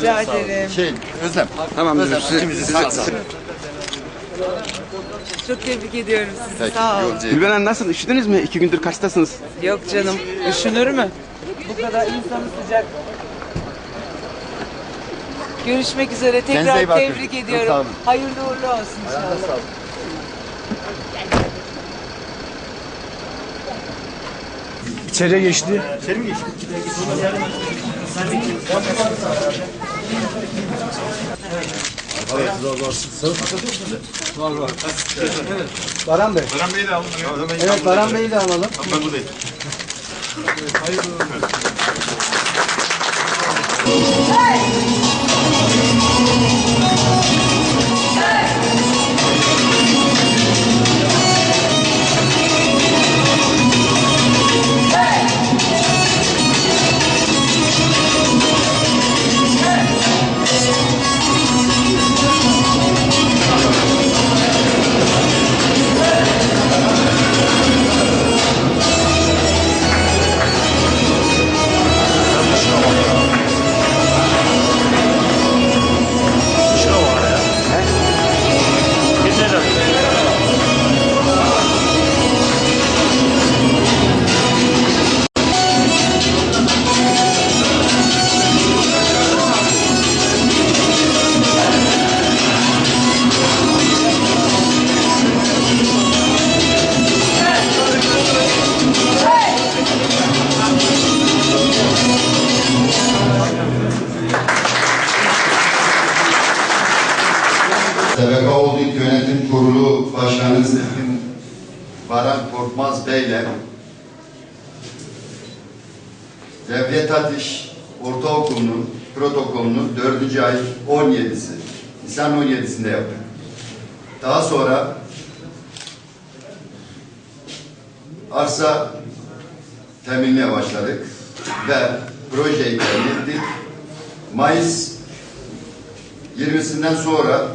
Rica ederim. Şey, Özlem. Tamam Özlem, ikimizi sağ sağ. Çok tebrik ediyorum sizi. Peki, Sağ olun. Gülben Hanım nasıl? Üşüdünüz mü? İki gündür kaçtasınız? Yok canım. Üşünür mü? Bu kadar insanı sıcak. Görüşmek üzere. Kendinize iyi Tekrar bakın. tebrik ediyorum. sağ olun. Hayırlı uğurlu olsun inşallah. İçeriye geçti. Baran Bey. Baran Bey'i de alın. Evet Baran Bey'i de alalım. Ben buradayım. TBK Devlet Ateş Ortaokulu'nun protokolünün 4. ay 17'si, Nisan 17'sinde yaptık. Daha sonra arsa teminine başladık ve projeyi temin. Mayıs 20'sinden sonra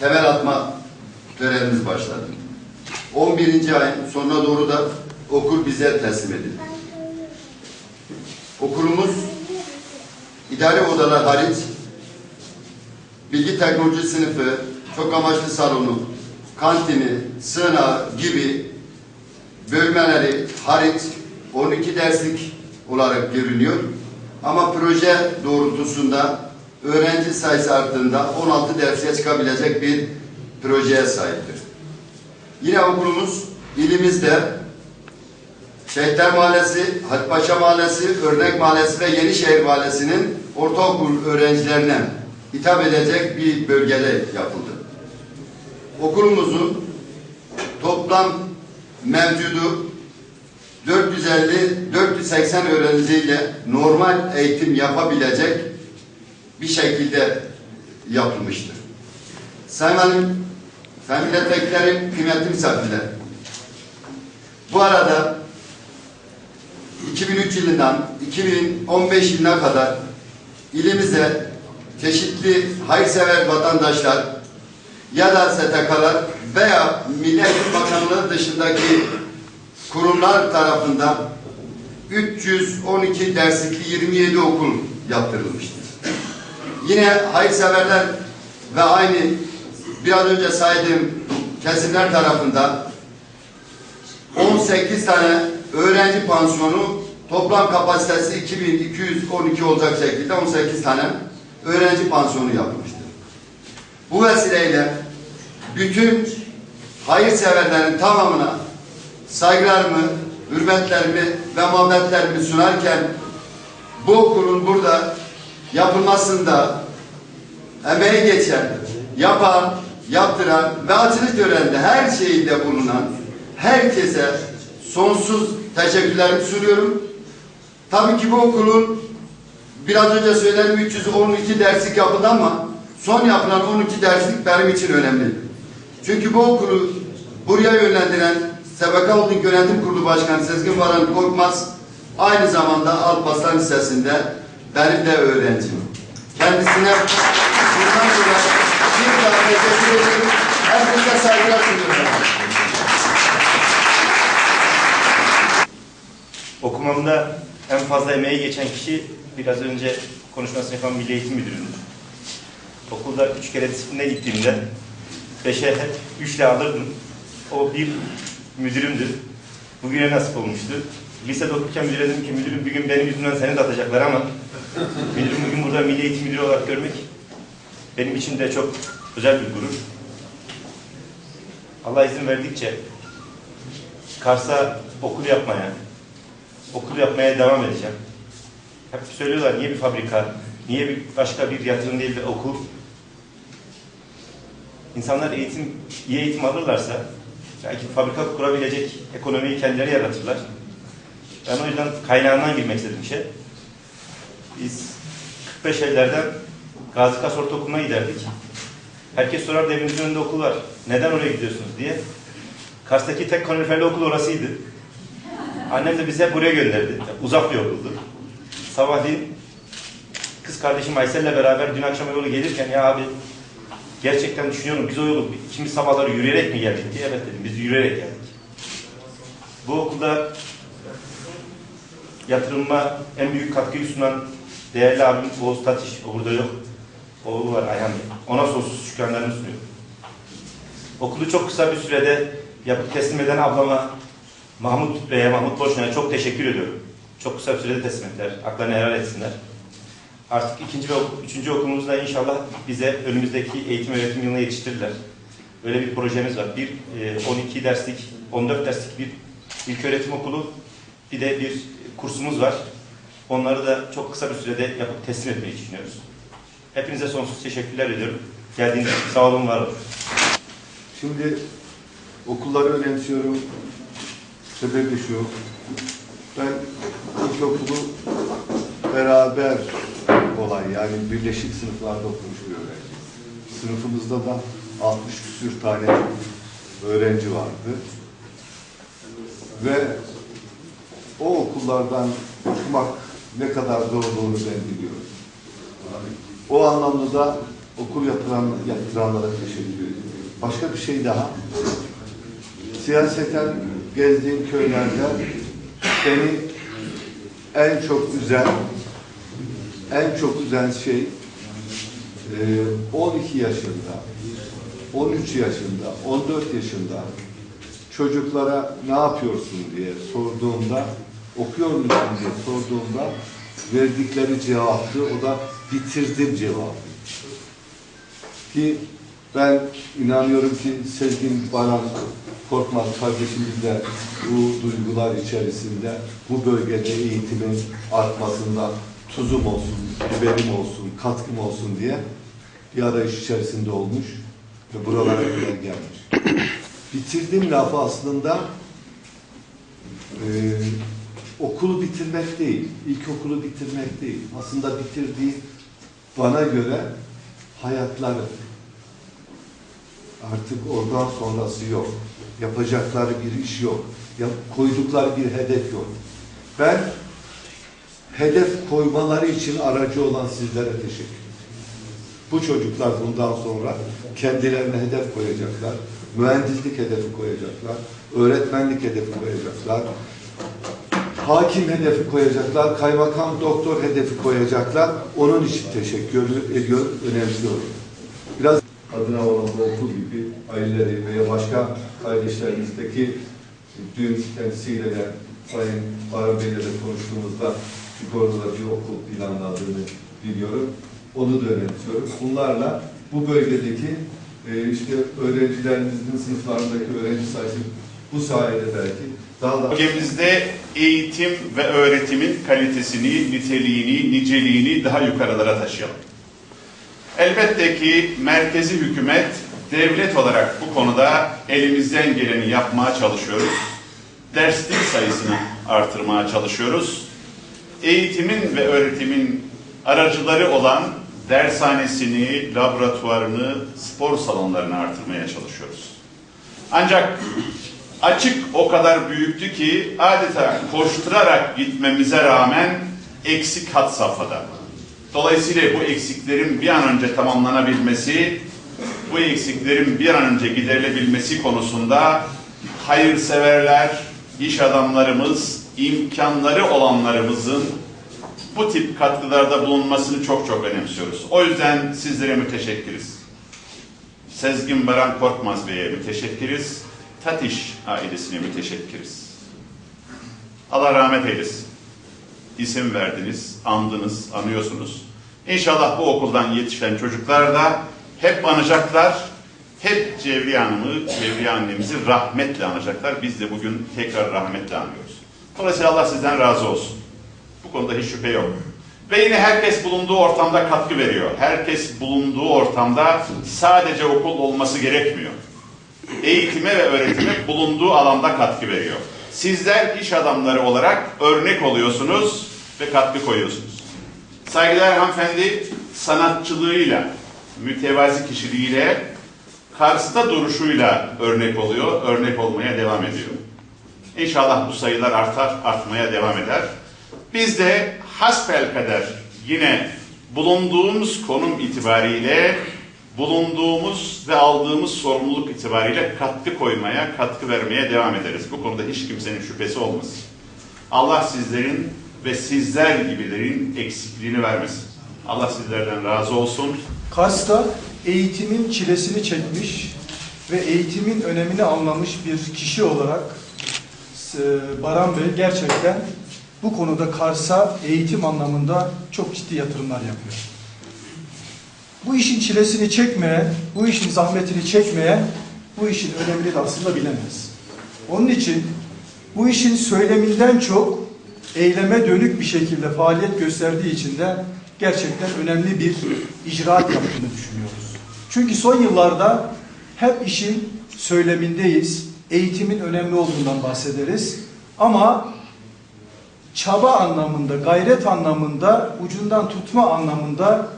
temel atma törenimiz başladı. 11. ayın sonuna doğru da okul bize teslim edildi. Okulumuz idare odalar hariç bilgi teknoloji sınıfı, çok amaçlı salonu, kantini, sığınağı gibi bölmeleri hariç 12 derslik olarak görünüyor. Ama proje doğrultusunda öğrenci sayısı arttığında 16 derse çıkabilecek bir projeye sahiptir. Yine okulumuz ilimizde Şehitler Mahallesi, Hatipaşa Mahallesi, Örnek Mahallesi ve Yenişehir Mahallesi'nin ortaokul öğrencilerine hitap edecek bir bölgede yapıldı. Okulumuzun toplam mevcudu 450-480 öğrenciyle normal eğitim yapabilecek bir şekilde yapılmıştır. Sayın Valim, Sayın Milletvekillerim, kıymetli misafirler. Bu arada 2003 yılından 2015 yılına kadar ilimize çeşitli hayırsever vatandaşlar ya da STK'lar veya Milli Eğitim Bakanlığı dışındaki kurumlar tarafından 312 derslikli 27 okul yaptırılmıştır. Yine hayırseverler ve aynı biraz önce saydığım kesimler tarafından 18 tane öğrenci pansiyonu toplam kapasitesi 2212 olacak şekilde 18 tane öğrenci pansiyonu yapılmıştır. Bu vesileyle bütün hayırseverlerin tamamına saygılarımı, hürmetlerimi ve muhabbetlerimi sunarken bu okulun burada yapılmasında emeği geçen, yapan, yaptıran ve açılış töreninde her şeyinde bulunan herkese sonsuz teşekkürlerimi sunuyorum. Tabii ki bu okulun biraz önce söyledim 312 derslik yapıldı ama son yapılan 12 derslik benim için önemli. Çünkü bu okulu buraya yönlendiren SBK Holding Yönetim Kurulu Başkanı Sezgin Baran Korkmaz aynı zamanda Alparslan Lisesi'nde benim de öğrencim. Kendisine bundan sonra bir daha teşekkür ederim. Herkese saygılar sunuyorum. Okumamda en fazla emeği geçen kişi biraz önce konuşmasını yapan Milli Eğitim Müdürü'ndür. Okulda üç kere disipline gittiğimde beşe hep üçle alırdım. O bir müdürümdür. Bugüne nasip olmuştu. Lisede okurken müdüre dedim ki müdürüm bir gün benim yüzümden seni de atacaklar ama müdürüm bugün burada Milli Eğitim Müdürü olarak görmek benim için de çok özel bir gurur. Allah izin verdikçe Kars'a okul yapmaya, okul yapmaya devam edeceğim. Hep söylüyorlar niye bir fabrika, niye bir başka bir yatırım değil de okul. İnsanlar eğitim, iyi eğitim alırlarsa belki fabrika kurabilecek ekonomiyi kendileri yaratırlar. Ben o yüzden kaynağından girmek istedim işe. Biz 45 evlerden Gazi Kas Ortaokulu'na giderdik. Herkes sorardı evimizin önünde okul var. Neden oraya gidiyorsunuz diye. Kars'taki tek kaloriferli okul orasıydı. Annem de bizi hep buraya gönderdi. Uzak bir okuldu. Sabahleyin kız kardeşim Aysel'le beraber dün akşam yolu gelirken ya abi gerçekten düşünüyorum biz o yolu ikimiz sabahları yürüyerek mi geldik diye evet dedim biz yürüyerek geldik. Bu okulda yatırıma en büyük katkıyı sunan değerli abim Oğuz Tatiş, o burada yok. Oğlu var Ayhan Bey. Ona sonsuz şükranlarımı sunuyorum. Okulu çok kısa bir sürede yapıp teslim eden ablama Mahmut Bey'e, Mahmut Boşna'ya çok teşekkür ediyorum. Çok kısa bir sürede teslim ettiler. Haklarını helal etsinler. Artık ikinci ve üçüncü okulumuzda inşallah bize önümüzdeki eğitim öğretim yılına yetiştirirler. Böyle bir projemiz var. Bir e, 12 derslik, 14 derslik bir ilk öğretim okulu, bir de bir kursumuz var. Onları da çok kısa bir sürede yapıp teslim etmeyi düşünüyoruz. Hepinize sonsuz teşekkürler ediyorum. Geldiğiniz için sağ olun, var olun. Şimdi okulları önemsiyorum. Sebebi şu. Ben ilkokulu beraber olan yani birleşik sınıflarda okumuş bir öğrenci. Sınıfımızda da 60 küsür tane öğrenci vardı. Ve o okullardan okumak ne kadar zor olduğunu ben biliyorum. O anlamda da okul yapılan, yaptıranlara teşekkür ediyorum. Başka bir şey daha. Siyaseten gezdiğim köylerde beni en çok üzen, en çok üzen şey e, 12 yaşında, 13 yaşında, 14 yaşında çocuklara ne yapıyorsun diye sorduğumda, okuyor musun diye sorduğumda verdikleri cevaptı. O da bitirdim cevabı. Ki ben inanıyorum ki Sezgin Baran Korkmaz kardeşimiz de bu duygular içerisinde bu bölgede eğitimin artmasında tuzum olsun, biberim olsun, katkım olsun diye bir arayış içerisinde olmuş ve buralara kadar gelmiş. Bitirdim lafı aslında e, okulu bitirmek değil, ilkokulu bitirmek değil. Aslında bitirdiği bana göre hayatları. Artık oradan sonrası yok. Yapacakları bir iş yok. Yap, koydukları bir hedef yok. Ben hedef koymaları için aracı olan sizlere teşekkür ederim. Bu çocuklar bundan sonra kendilerine hedef koyacaklar. Mühendislik hedefi koyacaklar. Öğretmenlik hedefi koyacaklar. Hakim hedefi koyacaklar. Kaymakam, doktor hedefi koyacaklar. Onun için teşekkür ediyor, önemsiyorum. Olan bu okul gibi aileleri veya başka kardeşlerimizdeki dün kendisiyle de Sayın Baran Bey'le de konuştuğumuzda Çukurova'da bir okul planladığını biliyorum. Onu da önemsiyorum. Bunlarla bu bölgedeki e, işte öğrencilerimizin sınıflarındaki öğrenci sayısı bu sayede belki daha da Bölgemizde eğitim ve öğretimin kalitesini, niteliğini, niceliğini daha yukarılara taşıyalım. Elbette ki merkezi hükümet, devlet olarak bu konuda elimizden geleni yapmaya çalışıyoruz. Derslik sayısını artırmaya çalışıyoruz. Eğitimin ve öğretimin aracıları olan dershanesini, laboratuvarını, spor salonlarını artırmaya çalışıyoruz. Ancak açık o kadar büyüktü ki adeta koşturarak gitmemize rağmen eksik hat safhada. Dolayısıyla bu eksiklerin bir an önce tamamlanabilmesi, bu eksiklerin bir an önce giderilebilmesi konusunda hayırseverler, iş adamlarımız, imkanları olanlarımızın bu tip katkılarda bulunmasını çok çok önemsiyoruz. O yüzden sizlere müteşekkiriz. Sezgin Baran Korkmaz Bey'e müteşekkiriz. Tatiş ailesine müteşekkiriz. Allah rahmet eylesin. İsim verdiniz, andınız, anıyorsunuz. İnşallah bu okuldan yetişen çocuklar da hep anacaklar, hep Cevriye Hanım'ı, Cevriye annemizi rahmetle anacaklar. Biz de bugün tekrar rahmetle anıyoruz. Dolayısıyla Allah sizden razı olsun. Bu konuda hiç şüphe yok. Ve yine herkes bulunduğu ortamda katkı veriyor. Herkes bulunduğu ortamda sadece okul olması gerekmiyor. Eğitime ve öğretime bulunduğu alanda katkı veriyor. Sizler iş adamları olarak örnek oluyorsunuz ve katkı koyuyorsunuz. Saygıdeğer hanımefendi sanatçılığıyla, mütevazi kişiliğiyle, Kars'ta duruşuyla örnek oluyor, örnek olmaya devam ediyor. İnşallah bu sayılar artar, artmaya devam eder. Biz de hasbelkader yine bulunduğumuz konum itibariyle, bulunduğumuz ve aldığımız sorumluluk itibariyle katkı koymaya, katkı vermeye devam ederiz. Bu konuda hiç kimsenin şüphesi olmasın. Allah sizlerin ve sizler gibilerin eksikliğini vermesin. Allah sizlerden razı olsun. Kars'ta eğitimin çilesini çekmiş ve eğitimin önemini anlamış bir kişi olarak e, Baran Bey gerçekten bu konuda Kars'a eğitim anlamında çok ciddi yatırımlar yapıyor. Bu işin çilesini çekmeyen, bu işin zahmetini çekmeyen bu işin önemini de aslında bilemez. Onun için bu işin söyleminden çok eyleme dönük bir şekilde faaliyet gösterdiği için de gerçekten önemli bir icraat yaptığını düşünüyoruz. Çünkü son yıllarda hep işin söylemindeyiz, eğitimin önemli olduğundan bahsederiz. Ama çaba anlamında, gayret anlamında, ucundan tutma anlamında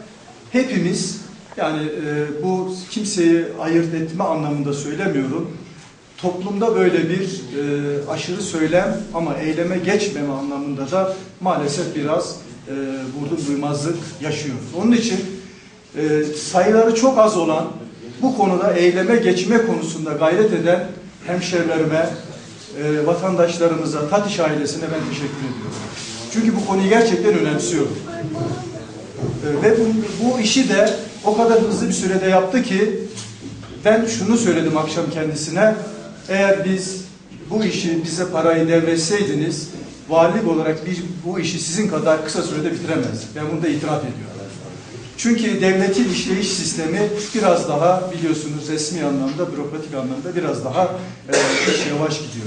hepimiz yani e, bu kimseyi ayırt etme anlamında söylemiyorum. Toplumda böyle bir e, aşırı söylem ama eyleme geçmeme anlamında da maalesef biraz e, vurdum duymazlık yaşıyoruz. Onun için e, sayıları çok az olan bu konuda eyleme geçme konusunda gayret eden hemşerilerime, e, vatandaşlarımıza, Tatiş ailesine ben teşekkür ediyorum. Çünkü bu konuyu gerçekten önemsiyorum. E, ve bu, bu işi de o kadar hızlı bir sürede yaptı ki ben şunu söyledim akşam kendisine. Eğer biz bu işi bize parayı devretseydiniz valilik olarak biz bu işi sizin kadar kısa sürede bitiremezdik. Ben bunu da itiraf ediyorum. Çünkü devletin işleyiş sistemi biraz daha biliyorsunuz resmi anlamda, bürokratik anlamda biraz daha e, iş yavaş gidiyor.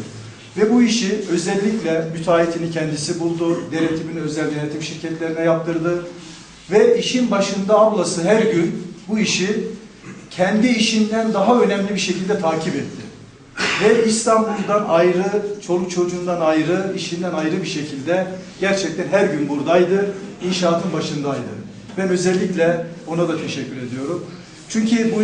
Ve bu işi özellikle müteahhitini kendisi buldu, denetimin özel denetim şirketlerine yaptırdı. Ve işin başında ablası her gün bu işi kendi işinden daha önemli bir şekilde takip etti. Ve İstanbul'dan ayrı, çoluk çocuğundan ayrı, işinden ayrı bir şekilde gerçekten her gün buradaydı, inşaatın başındaydı. Ben özellikle ona da teşekkür ediyorum. Çünkü bu iş